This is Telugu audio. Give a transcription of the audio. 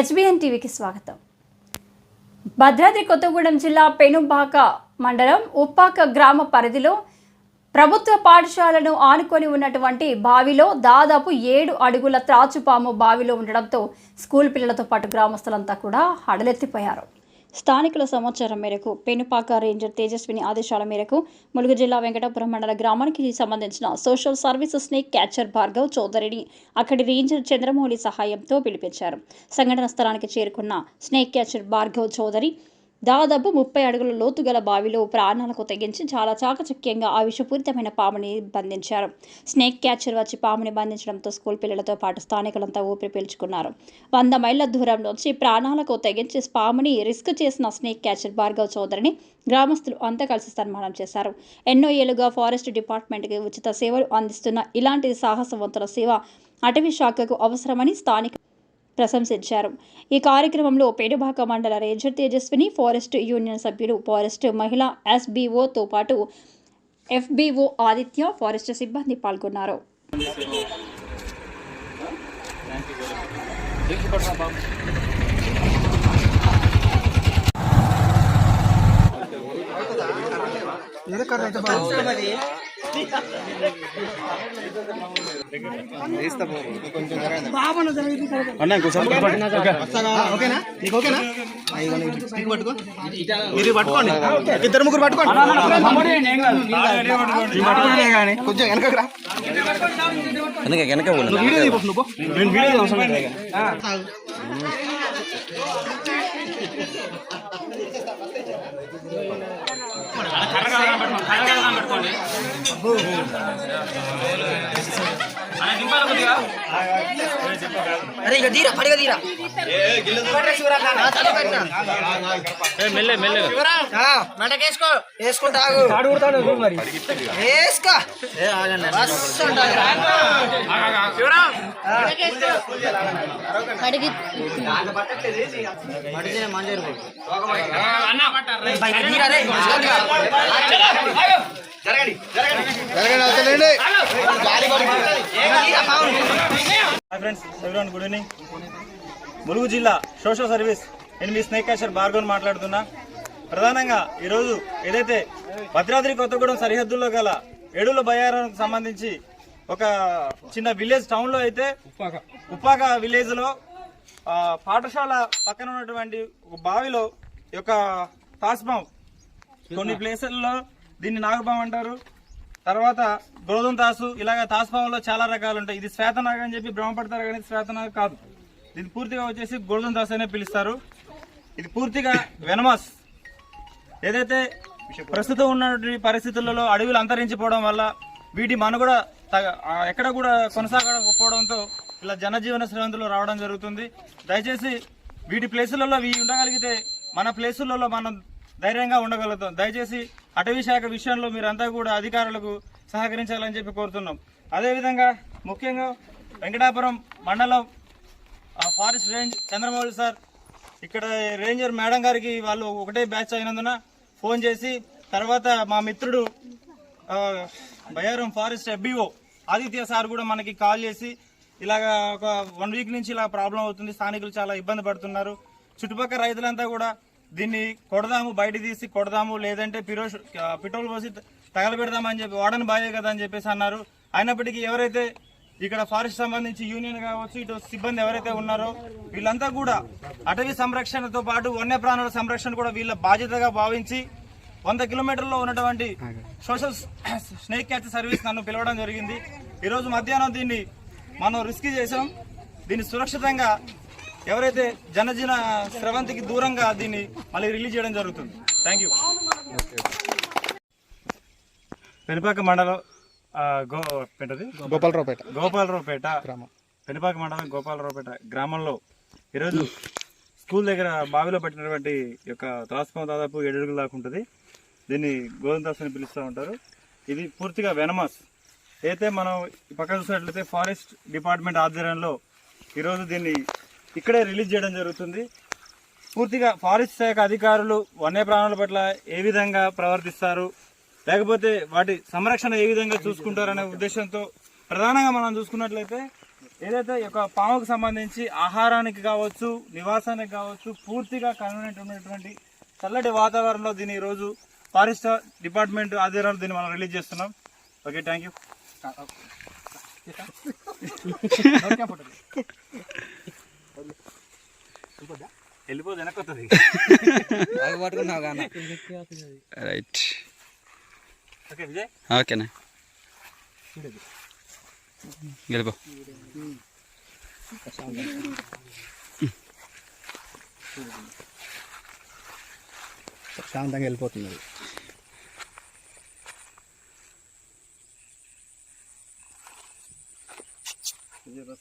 హెచ్బిఎన్ టీవీకి స్వాగతం. భద్రాద్రి కొత్తగూడెం జిల్లా పెనుబాక మండలం ఉప్పాక గ్రామ పరిధిలో ప్రభుత్వ పాఠశాలను ఆనుకొని ఉన్నటువంటి బావిలో దాదాపు ఏడు అడుగుల త్రాచుపాము బావిలో ఉండడంతో స్కూల్ పిల్లలతో పాటు గ్రామస్తులంతా కూడా హడలెత్తిపోయారు. స్థానికుల సమాచారం మేరకు పెనుపాక రేంజర్ తేజస్విని ఆదేశాల మేరకు ములుగు జిల్లా వెంకటాపురం మండల గ్రామానికి సంబంధించిన social services snake catcher Bhargav చౌదరిని అక్కడి రేంజర్ చంద్రమౌళి సహాయంతో పిలిపించారు. సంఘటన స్థలానికి చేరుకున్న స్నేక్ క్యాచర్ భార్గవ్ చౌదరి దాదాపు ముప్పై అడుగుల లోతు గల బావిలో ప్రాణాలకు తెగించి చాలా చాకచక్యంగా ఆ విషపూరితమైన పాముని బంధించారు. స్నేక్ క్యాచర్ వచ్చి పాముని బంధించడంతో స్కూల్ పిల్లలతో పాటు స్థానికులంతా ఊపిరి పీల్చుకున్నారు. వంద మైళ్ళ దూరం నుంచి ప్రాణాలకు తెగించి పాముని రిస్క్ చేసిన స్నేక్ క్యాచర్ భార్గవ్ చౌదరిని గ్రామస్తులు అంతా కలిసి సన్మానం చేశారు. ఎన్నో ఏళ్ళుగా ఫారెస్ట్ డిపార్ట్మెంట్కి ఉచిత సేవలు అందిస్తున్న ఇలాంటి సాహసవంతుల సేవ అటవీ శాఖకు అవసరమని స్థానిక ప్రశంసించారు. ఈ కార్యక్రమంలో పేడుబాక మండల రేంజర్ తేజస్విని ఫారెస్ట్ యూనియన్ సభ్యులు ఫారెస్ట్ మహిళా ఎస్బీఓతో పాటు ఎఫ్బీఓ ఆదిత్య ఫారెస్ట్ సిబ్బంది పాల్గొన్నారు. అన్న ఇంకోసారి ఓకేనా? నీకు ఓకేనా? మీరు పట్టుకోండి. ఇద్దరు ముగ్గురు పట్టుకోండి. కొంచెం వెనక వెనక నువ్వు వీడియో నువ్వు నేను వీడియో తీయ అవసరం లేదు ఇక. అరే ఇక తీరా పడిగా తీరా. మెడకేసుకో వేసుకుంటా ఆగు. వేసుకో. మస్తు జరగండి. Hi friends good evening Mulugu జిల్లా సోషల్ సర్వీస్ నేను మీ స్నేక్ క్యాచర్ భార్గవన్ మాట్లాడుతున్నా. ప్రధానంగా ఈరోజు ఏదైతే భద్రాద్రి కొత్తగూడెం సరిహద్దుల్లో గల ఏడుల బయ్యారానికి సంబంధించి ఒక చిన్న విలేజ్ టౌన్లో అయితే ఉప్పాక. విలేజ్లో ఆ, పాఠశాల పక్కన ఉన్నటువంటి ఒక బావిలో ఈ యొక్క తాస్పాం కొన్ని ప్లేసుల్లో దీన్ని నాగపాము అంటారు. తర్వాత గోధుమ తాసు ఇలాగ తాసుపాములో చాలా రకాలు ఉంటాయి ఇది శ్వేతనాగ అని చెప్పి భ్రమపడతారు కానీ శ్వేతనాగ కాదు. దీన్ని పూర్తిగా వచ్చేసి గోధుమ తాసు అనే పిలుస్తారు. ఇది పూర్తిగా వెనమస్. ఏదైతే ప్రస్తుతం ఉన్నటువంటి పరిస్థితులలో అడవులు అంతరించిపోవడం వల్ల వీటి మనుగడ తగ- ఎక్కడ కూడా కొనసాగకపోవడంతో ఇలా జనజీవన శ్రవంతిలో రావడం జరుగుతుంది. దయచేసి వీటి ప్లేసులలో ఇవి ఉండగలిగితే మన ప్లేసులలో మనం ధైర్యంగా ఉండగలుగుతాం. దయచేసి అటవీ శాఖ విషయంలో మీరంతా కూడా అధికారులకు సహకరించాలని చెప్పి కోరుతున్నాం. అదేవిధంగా ముఖ్యంగా వెంకటాపురం మండలం ఫారెస్ట్ రేంజ్ చంద్రమౌళి సార్ ఇక్కడ రేంజర్ మేడం గారికి వాళ్ళు ఒకటే బ్యాచ్ అయినందున ఫోన్ చేసి తర్వాత మా మిత్రుడు Bayyaram forest FBO Aditya sir కూడా మనకి కాల్ చేసి ఇలాగా ఒక వన్ వీక్ నుంచి ఇలా ప్రాబ్లం అవుతుంది స్థానికులు చాలా ఇబ్బంది పడుతున్నారు. చుట్టుపక్కల రైతులంతా కూడా దీన్ని కొడదాము బయట తీసి కొడదాము లేదంటే పిరోష్ పెట్రోల్ పోసి తగలబెడదామని చెప్పి వాడని బాయే కదా అని చెప్పేసి అన్నారు. అయినప్పటికీ ఎవరైతే ఇక్కడ ఫారెస్ట్ సంబంధించి యూనియన్ కావచ్చు ఇటు సిబ్బంది ఎవరైతే ఉన్నారో వీళ్ళంతా కూడా అటవీ సంరక్షణతో పాటు వన్యప్రాణుల సంరక్షణ కూడా వీళ్ళ బాధ్యతగా భావించి వంద కిలోమీటర్లో ఉన్నటువంటి సోషల్ స్నేక్ క్యాచ్ సర్వీస్ నన్ను పిలవడం జరిగింది. ఈరోజు మధ్యాహ్నం దీన్ని మనం రిస్క్ చేసాం దీన్ని సురక్షితంగా ఎవరైతే జనజీవన స్రవంతికి దూరంగా దీన్ని మళ్ళీ రిలీజ్ చేయడం జరుగుతుంది. థ్యాంక్ యూ పెనుపాక మండలం గో ఏంటది? గోపాలరావుపేట. గోపాలరావుపేట. పెనుపాక మండలం గోపాలరావుపేట గ్రామంలో ఈరోజు స్కూల్ దగ్గర బావిలో పట్టినటువంటి యొక్క త్రాస్పం దాదాపు ఏడు అడుగుల దాకా ఉంటుంది. దీన్ని గోధుమ తాస్ అని పిలుస్తూ ఉంటారు. ఇది పూర్తిగా వెనమాస్. అయితే మనం పక్కన చూసినట్లయితే ఫారెస్ట్ డిపార్ట్మెంట్ ఆధ్వర్యంలో ఈరోజు దీన్ని ఇక్కడే రిలీజ్ చేయడం జరుగుతుంది. పూర్తిగా ఫారెస్ట్ శాఖ అధికారులు వన్యప్రాణుల పట్ల ఏ విధంగా ప్రవర్తిస్తారు? లేకపోతే వాటి సంరక్షణ ఏ విధంగా చూసుకుంటారనే ఉద్దేశంతో ప్రధానంగా మనం చూసుకున్నట్లయితే ఏదైతే ఒక యొక్క పాముకు సంబంధించి ఆహారానికి కావచ్చు నివాసానికి కావచ్చు పూర్తిగా కన్వీనెంట్ ఉన్నటువంటి చల్లటి వాతావరణంలో దీన్ని ఈరోజు ఫారెస్ట్ డిపార్ట్మెంట్ ఆధ్వర్యంలో దీన్ని మనం రిలీజ్ చేస్తున్నాం. ఓకే థ్యాంక్ యూ పట్టుకున్నావు కానీ రైట్. ఓకే విజయ్? ఓకేనా? గెలుపు. శాంతంగా వెళ్ళిపోతుంది విజయ్ బస్.